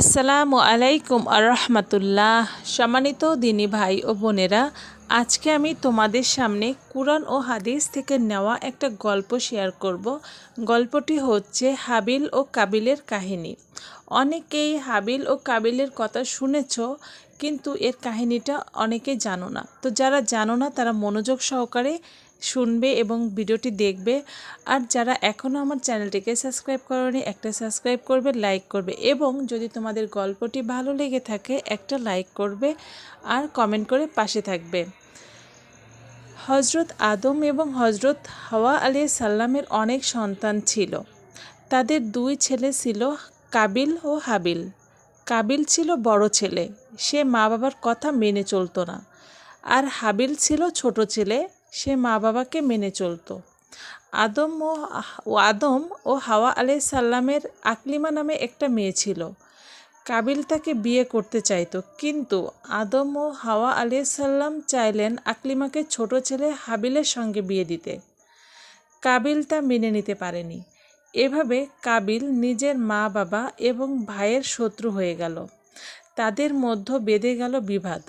আসসালামু আলাইকুম আর রহমতুল্লাহ। সম্মানিত দিনী ভাই ও বোনেরা, আজকে আমি তোমাদের সামনে কোরআন ও হাদিস থেকে নেওয়া একটা গল্প শেয়ার করব। গল্পটি হচ্ছে হাবিল ও কাবিলের কাহিনী। অনেকেই হাবিল ও কাবিলের কথা শুনেছ, কিন্তু এর কাহিনীটা অনেকে জানো না। তো যারা জানো না, তারা মনোযোগ সহকারে শুনবে এবং ভিডিওটি দেখবে। আর যারা এখনও আমার চ্যানেলটিকে সাবস্ক্রাইব করেনি, একটা সাবস্ক্রাইব করবে, লাইক করবে এবং যদি তোমাদের গল্পটি ভালো লেগে থাকে, একটা লাইক করবে আর কমেন্ট করে পাশে থাকবে। হজরত আদম এবং হজরত হাওয়া আলী সাল্লামের অনেক সন্তান ছিল। তাদের দুই ছেলে ছিল কাবিল ও হাবিল। কাবিল ছিল বড় ছেলে। সে মা বাবার কথা মেনে চলতো না। আর হাবিল ছিল ছোট ছেলে। সে মা বাবাকে মেনে চলতো। আদম ও আদম ও হাওয়া আলাই সাল্লামের আকলিমা নামে একটা মেয়ে ছিল। কাবিল তাকে বিয়ে করতে চাইতো, কিন্তু আদম ও হাওয়া আলাই সাল্লাম চাইলেন আকলিমাকে ছোট ছেলে হাবিলের সঙ্গে বিয়ে দিতে। কাবিল তা মেনে নিতে পারেনি। এভাবে কাবিল নিজের মা বাবা এবং ভাইয়ের শত্রু হয়ে গেল। তাদের মধ্য বেঁধে গেল বিবাদ।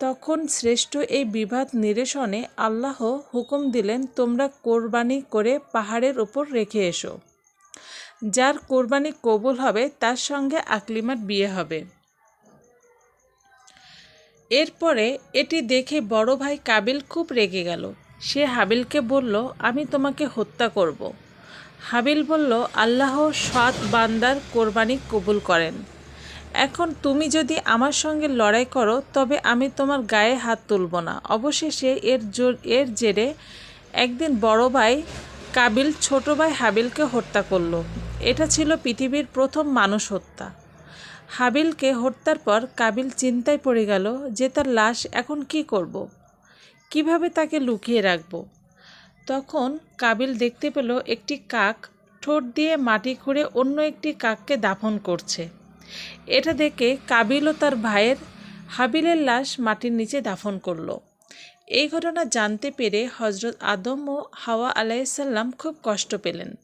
তখন শ্রেষ্ঠ এই বিবাদ নিরসনে আল্লাহ হুকুম দিলেন, তোমরা কোরবানি করে পাহাড়ের ওপর রেখে এসো। যার কোরবানি কবুল হবে, তার সঙ্গে আকলিমার বিয়ে হবে। এরপরে এটি দেখে বড় ভাই কাবিল খুব রেগে গেল। সে হাবিলকে বলল, আমি তোমাকে হত্যা করব। হাবিল বলল, আল্লাহ সৎ বান্দার কোরবানি কবুল করেন। এখন তুমি যদি আমার সঙ্গে লড়াই করো, তবে আমি তোমার গায়ে হাত তুলব না। অবশেষে এর জোর এর জেরে একদিন বড় ভাই কাবিল ছোট ভাই হাবিলকে হত্যা করল। এটা ছিল পৃথিবীর প্রথম মানুষ হত্যা। হাবিলকে হত্যার পর কাবিল চিন্তায় পড়ে গেল যে তার লাশ এখন কি করব। কীভাবে তাকে লুকিয়ে রাখব? তখন কাবিল দেখতে পেল একটি কাক ঠোঁট দিয়ে মাটি খুঁড়ে অন্য একটি কাককে দাফন করছে। এটা দেখে কাবিল ও তার ভাইয়ের হাবিলের লাশ মাটির নিচে দাফন করল। এই ঘটনা জানতে পেরে হজরত আদম ও হাওয়া আলাইসাল্লাম খুব কষ্ট পেলেন।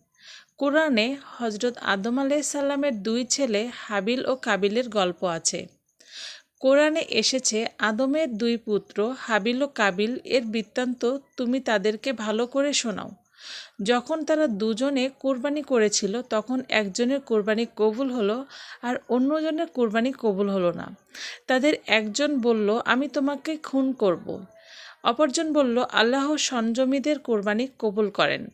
কোরআনে হজরত আদম আলাইসাল্লামের দুই ছেলে হাবিল ও কাবিলের গল্প আছে। কোরআনে এসেছে, আদমের দুই পুত্র হাবিল ও কাবিল, এর বৃত্তান্ত তুমি তাদেরকে ভালো করে শোনাও। যখন তারা দুজনে কোরবানি করেছিল, তখন একজনের কোরবানি কবুল হলো আর অন্যজনের কোরবানি কবুল হলো না। তাদের একজন বলল, আমি তোমাকে খুন করব। অপরজন বলল, আল্লাহ সঞ্জমীদের কোরবানি কবুল করেন।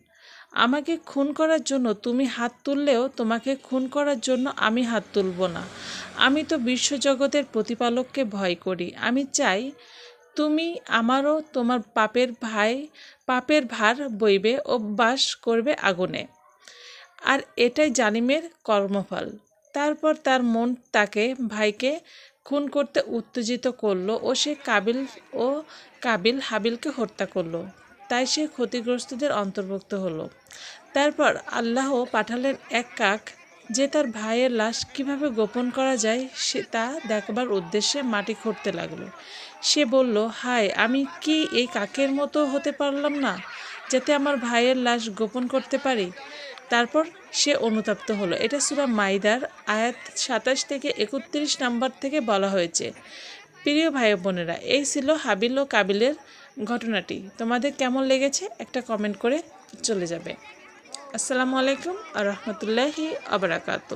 আমাকে খুন করার জন্য তুমি হাত তুললেও তোমাকে খুন করার জন্য আমি হাত তুলব না। আমি তো বিশ্বজগতের প্রতিপালককে ভয় করি। আমি চাই তুমি আমারও তোমার পাপের ভাই, পাপের ভার বইবে, অভ্যাস করবে আগুনে। আর এটাই জানিমের কর্মফল। তারপর তার মন তাকে, ভাইকে খুন করতে উত্তেজিত করল ও সে কাবিল ও কাবিল হাবিলকে হত্যা করল। তাই সে ক্ষতিগ্রস্তদের অন্তর্ভুক্ত হলো। তারপর আল্লাহ পাঠালেন এক কাক যে তার ভাইয়ের লাশ কীভাবে গোপন করা যায়, সে তা দেখবার উদ্দেশ্যে মাটি খুঁড়তে লাগল। সে বলল, হায়, আমি কি এই কাকের মতো হতে পারলাম না যাতে আমার ভাইয়ের লাশ গোপন করতে পারি? তারপর সে অনুতপ্ত হলো। এটা সুরা মাইদার আয়াত সাতাশ থেকে একত্রিশ নাম্বার থেকে বলা হয়েছে। প্রিয় ভাই বোনেরা, এই ছিল হাবিল ও কাবিলের ঘটনাটি। তোমাদের কেমন লেগেছে? একটা কমেন্ট করে চলে যাবে। আসসালামু আলাইকুম আর রহমতুল্লাহি আবরাকাত